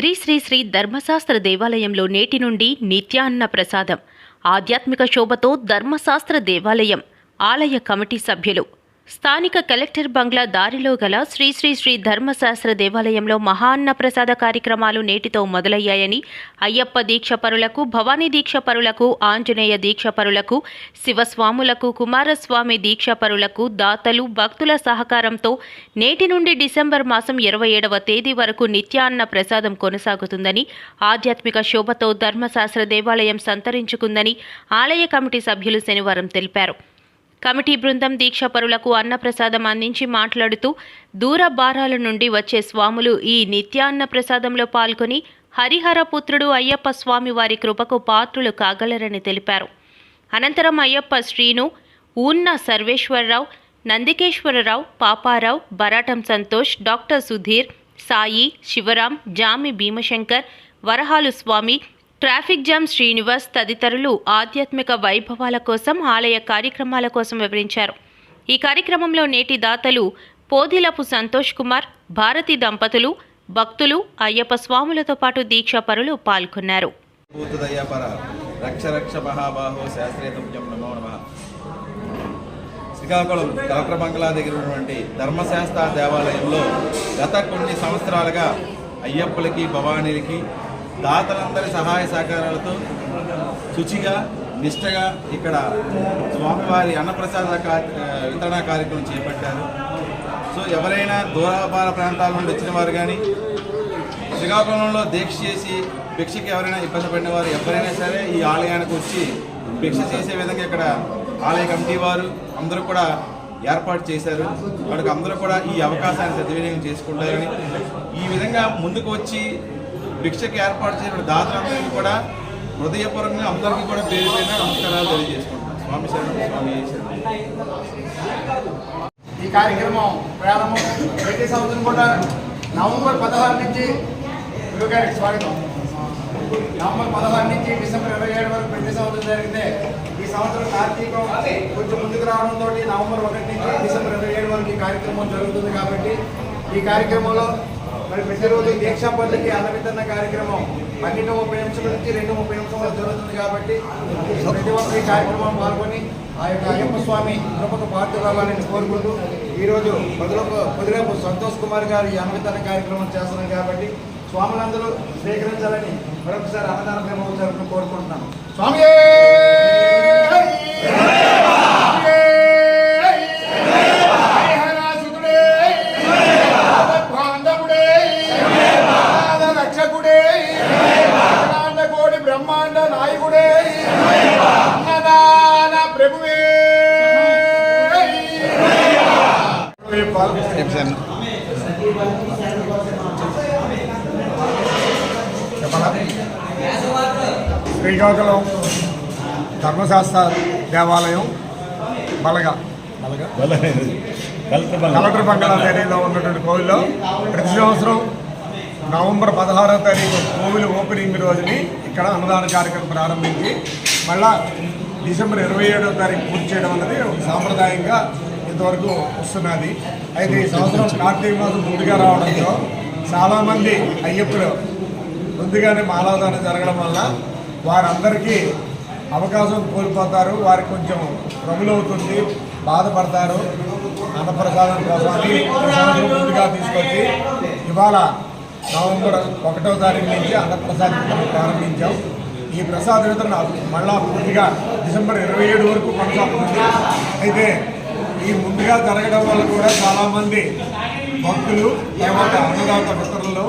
శ్రీ శ్రీ శ్రీ ధర్మశాస్త్ర దేవాలయంలో నేటి నుండి నిత్యాన్న ప్రసాదం. ఆధ్యాత్మిక శోభతో ధర్మశాస్త్ర దేవాలయం. ఆలయ కమిటీ సభ్యులు స్థానిక కలెక్టర్ బంగ్లా దారిలో గల శ్రీ శ్రీ శ్రీ ధర్మశాస్త్ర దేవాలయంలో మహాన్న ప్రసాద కార్యక్రమాలు నేటితో మొదలయ్యాయని అయ్యప్ప దీక్ష పరులకు భవానీ దీక్ష పరులకు ఆంజనేయ దీక్ష పరులకు శివస్వాములకు కుమారస్వామి దీక్ష పరులకు దాతలు భక్తుల సహకారంతో నేటి నుండి డిసెంబర్ మాసం ఇరవై ఏడవ తేదీ వరకు నిత్యాన్న ప్రసాదం కొనసాగుతుందని ఆధ్యాత్మిక శోభతో ధర్మశాస్త్ర దేవాలయం సంతరించుకుందని ఆలయ కమిటీ సభ్యులు శనివారం తెలిపారు. కమిటీ బృందం దీక్షపరులకు అన్నప్రసాదం అందించి మాట్లాడుతూ దూర బారాల నుండి వచ్చే స్వాములు ఈ నిత్యాన్న ప్రసాదంలో పాల్గొని హరిహర పుత్రుడు అయ్యప్ప స్వామి వారి కృపకు పాత్రులు కాగలరని తెలిపారు. అనంతరం అయ్యప్ప శ్రీను ఊన్న Sarveswara Rao నందికేశ్వరరావు Paparao Baratam Santosh doctor Sudheer Sai Sivaram Jami Bhimashankar Varahalu Swamy traffic jam Srinivas తదితరులు ఆధ్యాత్మిక వైభవాల కోసం ఆలయ కార్యక్రమాల కోసం వివరించారు. ఈ కార్యక్రమంలో నేటి దాతలు పోదిలపు సంతోష్ కుమార్ భారతి దంపతులు భక్తులు అయ్యప్ప స్వాములతో పాటు దీక్షాపరులు పాల్గొన్నారు. శ్రీకాకుళం కలెక్టర్ దగ్గర ఉన్నటువంటి ధర్మశాస్త్ర దేవాలయంలో గత కొన్ని సంవత్సరాలుగా అయ్యప్పలకి భవానీలకి దాతలందరి సహాయ సహకారాలతో శుచిగా నిష్టగా ఇక్కడ స్వామివారి అన్నప్రసాద కా- వితరణ కార్యక్రమం చేపట్టారు. సో ఎవరైనా దూరపార ప్రాంతాల నుండి వచ్చిన వారు కానీ శ్రీకాకుళంలో దీక్ష చేసి భిక్షకి ఎవరైనా ఇబ్బంది పడిన వారు ఎవరైనా సరే ఈ ఆలయానికి వచ్చి భిక్ష చేసే విధంగా ఇక్కడ ఆలయ కమిటీ వారు అందరూ కూడా ఏర్పాటు చేశారు. వాళ్ళకి అందరూ కూడా ఈ అవకాశాన్ని సద్వినియోగం చేసుకుంటారని ఈ విధంగా ముందుకు వచ్చి భిక్షకి ఏర్పాటు చేసిన దాతలందరికీ కూడా హృదయపూర్వకంగా అందరికీ కూడా పేరు పేరున నమస్కారాలు తెలియజేసుకుంటున్నాను. స్వామి శరణం స్వామి ఈ కార్యక్రమం ప్రారంభం ప్రతి సంవత్సరం కూడా నవంబర్ పదహారు నుంచి గురుగారికి స్వాగతం. నవంబర్ పదహారు నుంచి డిసెంబర్ ఇరవై ఏడు వరకు ప్రతి సంవత్సరం జరిగితే ఈ సంవత్సరం కార్తీకం కొంచెం ముందుకు రావడంతో నవంబర్ ఒకటి నుంచి డిసెంబర్ ఇరవై ఏడు వరకు ఈ కార్యక్రమం జరుగుతుంది కాబట్టి ఈ కార్యక్రమంలో మరి ప్రతిరోజు దీక్షా పద్ధతి అన్న వితరణ కార్యక్రమం పన్నెండు ముప్పై నిమిషాల నుంచి రెండు ముప్పై నిమిషాలు జరుగుతుంది కాబట్టి ప్రతి ఒక్కరు ఈ కార్యక్రమం పాల్గొని ఆ యొక్క అయ్యప్ప స్వామి కృపకు పాటు రావాలని కోరుకుంటూ ఈరోజు పొదిలోపు పొదిరేపు సంతోష్ కుమార్ గారు ఈ అన్నవితరణ కార్యక్రమం చేస్తున్నారు కాబట్టి స్వాములందరూ స్వీకరించాలని మరొకసారి అన్నదాన బ్రహ్మోత్సవం కోరుకుంటున్నాను. స్వామి! శ్రీకాకుళం ధర్మశాస్త్ర దేవాలయం బలగ. కలెక్టర్ బంగాళా ఏరియాలో ఉన్నటువంటి కోవిల్లో ప్రతి సంవత్సరం నవంబర్ పదహారవ తారీఖు కోవిల్ ఓపెనింగ్ రోజుని ఇక్కడ అన్నదాన కార్యక్రమం ప్రారంభించి మళ్ళా డిసెంబర్ ఇరవై ఏడవ తారీఖు పూర్తి చేయడం అన్నది ఒక సాంప్రదాయంగా ఇంతవరకు వస్తున్నది. అయితే ఈ సంవత్సరం కార్తీక మాసం ముందుగా రావడంతో చాలామంది అయ్యప్పలు ముందుగానే మాలాదాన జరగడం వల్ల వారందరికీ అవకాశం కోల్పోతారు. వారికి కొంచెం రగులవుతుంది బాధపడతారు. అన్నప్రసాదం కోసం సంవత్సరం ముందుగా తీసుకొచ్చి ఇవాళ నవంబర్ ఒకటో తారీఖు నుంచి అన్నప్రసాదం వితరణ ప్రారంభించాం. ఈ ప్రసాద వితరణ మళ్ళా పూర్తిగా డిసెంబర్ ఇరవై ఏడు వరకు కొనసాగుతుంది. అయితే ఈ ముందుగా జరగడం వల్ల కూడా చాలామంది భక్తులు తర్వాత అన్నదాత మిత్రులు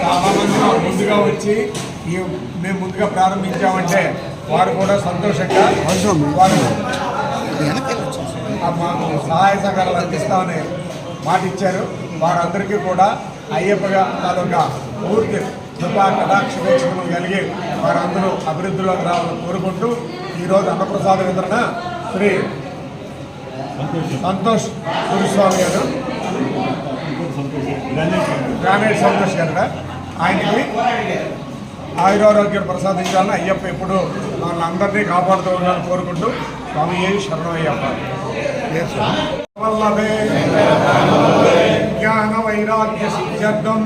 చాలామంది మాకు ముందుగా వచ్చి ఈ మేము ముందుగా ప్రారంభించామంటే వారు కూడా సంతోషంగా వారు మాకు సహాయ సహకారాలు అందిస్తామని మాట ఇచ్చారు వారందరికీ కూడా అయ్యప్పగా తాలూకా పూర్తి కృపా కటాక్ష కలిగి వారందరూ అభివృద్ధిలోకి రావాలని కోరుకుంటూ ఈరోజు అన్నప్రసాద వితరణ శ్రీ సంతోష్ గురుస్వామి గారు. గ్రానైట్ సంతోష్ గారు ఆయనకి ఆయురారోగ్యం ప్రసాదించాలని అయ్యప్ప ఎప్పుడు మన అందరినీ కాపాడుతూ ఉండాలని కోరుకుంటూ స్వామి ఏ అయ్యప్ప. వల్లభే. జ్ఞాన వైరాగ్య సిద్ధ్యర్థం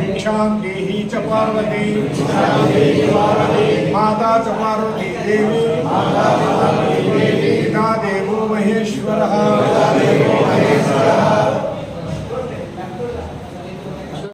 భిక్షాం చ మాతా చ పార్వతీ దేవి.